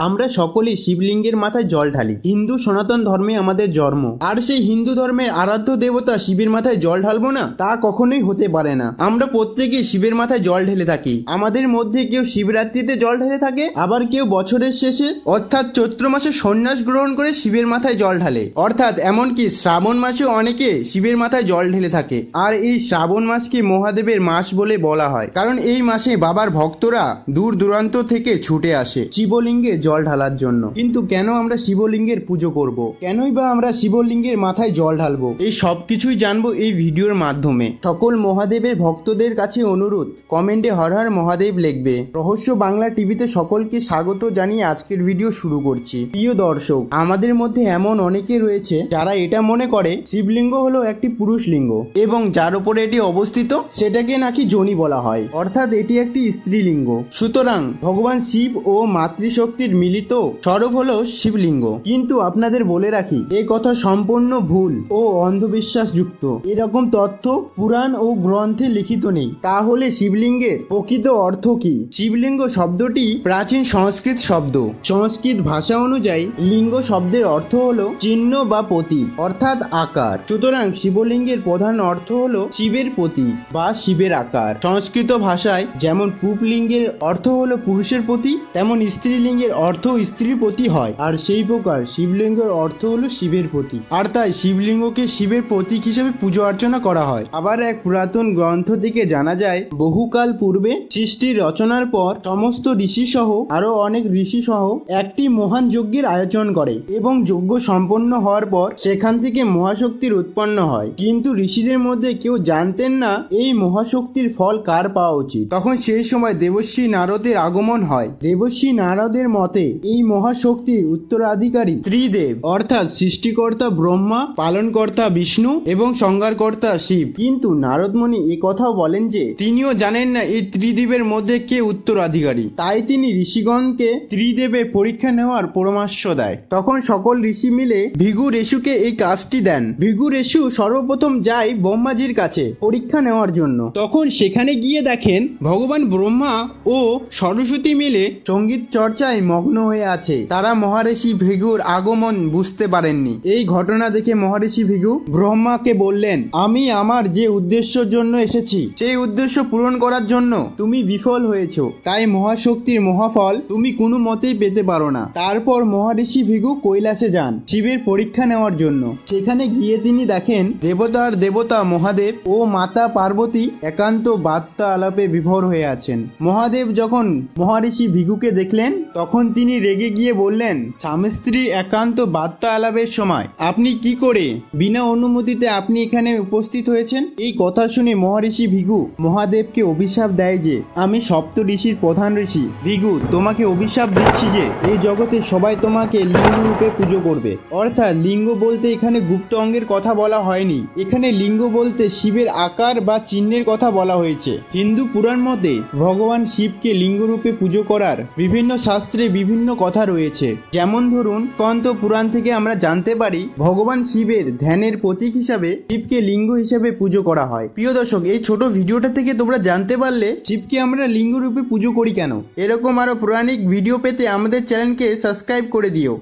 আমরা সকলেই শিবলিঙ্গের মাথায় জল ঢালি। হিন্দু সনাতন ধর্মে আমাদের জন্ম। আর সেই হিন্দু ধর্মের আরাধ্য দেবতা শিবের মাথায় জল ঢালবো না, তা কখনোই হতে পারে না। আমরা প্রত্যেকে শিবের মাথায় জল ঢেলে থাকি। আমাদের মধ্যে কেউ শিবরাত্রিতে জল ঢেলে থাকে, আবার কেউ বছরের শেষে, অর্থাৎ চৈত্র মাসে সন্ন্যাস গ্রহণ করে শিবের মাথায় জল ঢালে। অর্থাৎ এমনকি শ্রাবণ মাসেও অনেকে শিবের মাথায় জল ঢেলে থাকে। আর এই শ্রাবণ মাসকে মহাদেবের মাস বলে বলা হয়। কারণ এই মাসে বাবার ভক্তরা দূর দূরান্ত থেকে ছুটে আসে। শিবলিঙ্গে জল ঢালার জন্য। কিন্তু কেন আমরা শিবলিঙ্গের পুজো করব? কেনই বা আমরা শিবলিঙ্গের মাথায় জল ঢালবো? এই সব কিছুই জানব এই ভিডিওর মাধ্যমে। সকল মহাদেবের ভক্তদের কাছে অনুরোধ কমেন্টে হর হর মহাদেব লিখবে। রহস্য বাংলা টিভিতে সকলকে স্বাগত জানিয়ে আজকের ভিডিও শুরু করছি। প্রিয় দর্শক, আমাদের মধ্যে এমন অনেকে রয়েছে যারা এটা মনে করে, শিবলিঙ্গ হলো একটি পুরুষ লিঙ্গ। এবং যার উপরে এটি অবস্থিত, সেটাকে নাকি জনি বলা হয়। অর্থাৎ এটি একটি স্ত্রীলিঙ্গ। সুতরাং ভগবান শিব ও মাতৃশক্তির মিলিত স্বরূপ হলো শিবলিঙ্গ। কিন্তু আপনাদের বলে রাখি, এই কথা সম্পূর্ণ ভুল ও অন্ধবিশ্বাসযুক্ত। এরকম তথ্য পুরাণ ও গ্রন্থে লিখিত নেই। তাহলে শিবলিঙ্গের প্রকৃত অর্থ কি? শিবলিঙ্গ শব্দটি প্রাচীন সংস্কৃত শব্দ। সংস্কৃত ভাষা অনুযায়ী লিঙ্গ শব্দের অর্থ হলো চিহ্ন বা প্রতীক, অর্থাৎ আকার। সুতরাং শিবলিঙ্গের প্রধান অর্থ হলো শিবের প্রতীক বা শিবের আকার। সংস্কৃত ভাষায় যেমন পুপলিঙ্গের অর্থ হলো পুরুষের প্রতি তেমন স্ত্রীলিঙ্গের অর্থ স্ত্রীর প্রতি হয়। আর সেই প্রকার শিবলিঙ্গের অর্থ হলো শিবের প্রতীক আর তাই শিবলিঙ্গকে শিবের প্রতীক হিসেবে পুজো অর্চনা করা হয়। আবার এক পুরাতন গ্রন্থ থেকে জানা যায়, বহুকাল পূর্বে সৃষ্টির রচনার পর সমস্ত ঋষি সহ আরও অনেক ঋষি সহ একটি মহান যজ্ঞের আয়োজন করে এবং যজ্ঞ সম্পন্ন হওয়ার পর সেখান থেকে মহাশক্তির উৎপন্ন হয়। কিন্তু ঋষিদের মধ্যে কেউ জানতেন না এই মহাশক্তির ফল কার পাওয়া উচিত। তখন সেই সময় দেবশ্রী নারদের আগমন হয়। দেবশ্রী নারদের মতে এই মহাশক্তির উত্তরাধিকারী ত্রিদেব। অর্থাৎ সৃষ্টিকর্তা ব্রহ্মা, পালনকর্তা বিষ্ণু এবং সংহারকর্তা শিব। কিন্তু নারদমণি এ কথাও বলেন যে, তিনিও জানেন না এই ত্রিদেবের মধ্যে কে উত্তরাধিকারী। তাই তিনি ঋষিগণকে ত্রিদেবে পরীক্ষা নেওয়ার পরামর্শ দেয়। তখন সকল ঋষি মিলে ভিগু রেশুকে এই কাজটি দেন। ভিগু রেশু সর্বপ্রথম যায় ব্রহ্মাজির কাছে পরীক্ষা নেওয়ার জন্য। তখন সেখানে গিয়ে দেখেন ভগবান ব্রহ্মা ও সরস্বতী মিলে সংগীত চর্চায় মগ্ন হয়ে আছে। তারা মহারিষি ভিগুর আগমন বুঝতে পারেননি। এই ঘটনা দেখে মহারিষি ভিগু ব্রহ্মাকে বললেন, আমি আমার যে উদ্দেশ্যের জন্য এসেছি, সেই উদ্দেশ্য পূরণ করার জন্য তুমি বিফল হয়েছো। তাই মহাশক্তির মহাফল তুমি কোনো মতেই পেতে পারো না। তারপর মহারিষি ভিগু কৈলাসে যান, শিবের পরীক্ষা নেওয়ার জন্য। সেখানে গিয়ে তিনি দেখেন, দেবতার দেবতা মহাদেব ও মাতা পার্বতী একান্ত বার্তা আলাপে বিভোর হয়ে আছেন। মহাদেব যখন মহারিষি ভিগুকে দেখলেন, তখন তিনি রেগে গিয়ে বললেন স্বামী স্ত্রীর একান্ত বার্তা আলাপের সময়, আপনি কি করে বিনা অনুমতিতে আপনি এখানে উপস্থিত হয়েছেন? এই কথা শুনে মহারিষি ভিগু মহাদেবকে অভিশাপ দেয় যে, আমি সপ্ত ঋষির প্রধান ঋষি। ভিগু, তোমাকে অভিশাপ দিচ্ছি যে, এই জগতে সবাই তোমাকে লিঙ্গ রূপে পুজো করবে। অর্থাৎ লিঙ্গ বলতে এখানে গুপ্ত অঙ্গের কথা বলা হয়নি। এখানে লিঙ্গ বলতে শিবের আকার বা চিহ্নের কথা বলা হয়েছে। হিন্দু পুরাণ মতে ভগবান শিবকে লিঙ্গ রূপে পুজো করার বিভিন্ন শাস্ত্রে বিভিন্ন কথা রয়েছে। যেমন ধরুন, কন্ত পুরাণ থেকে আমরা জানতে পারি, ভগবান শিবের ধ্যানের প্রতীক হিসাবে শিবকে লিঙ্গ হিসাবে পুজো করা হয়। প্রিয় দর্শক, এই ছোট ভিডিওটা থেকে তোমরা জানতে পারলে শিবকে আমরা লিঙ্গ রূপে পুজো করি কেন? এরকম আরও পৌরাণিক ভিডিও পেতে আমাদের চ্যানেলকে সাবস্ক্রাইব করে দিও।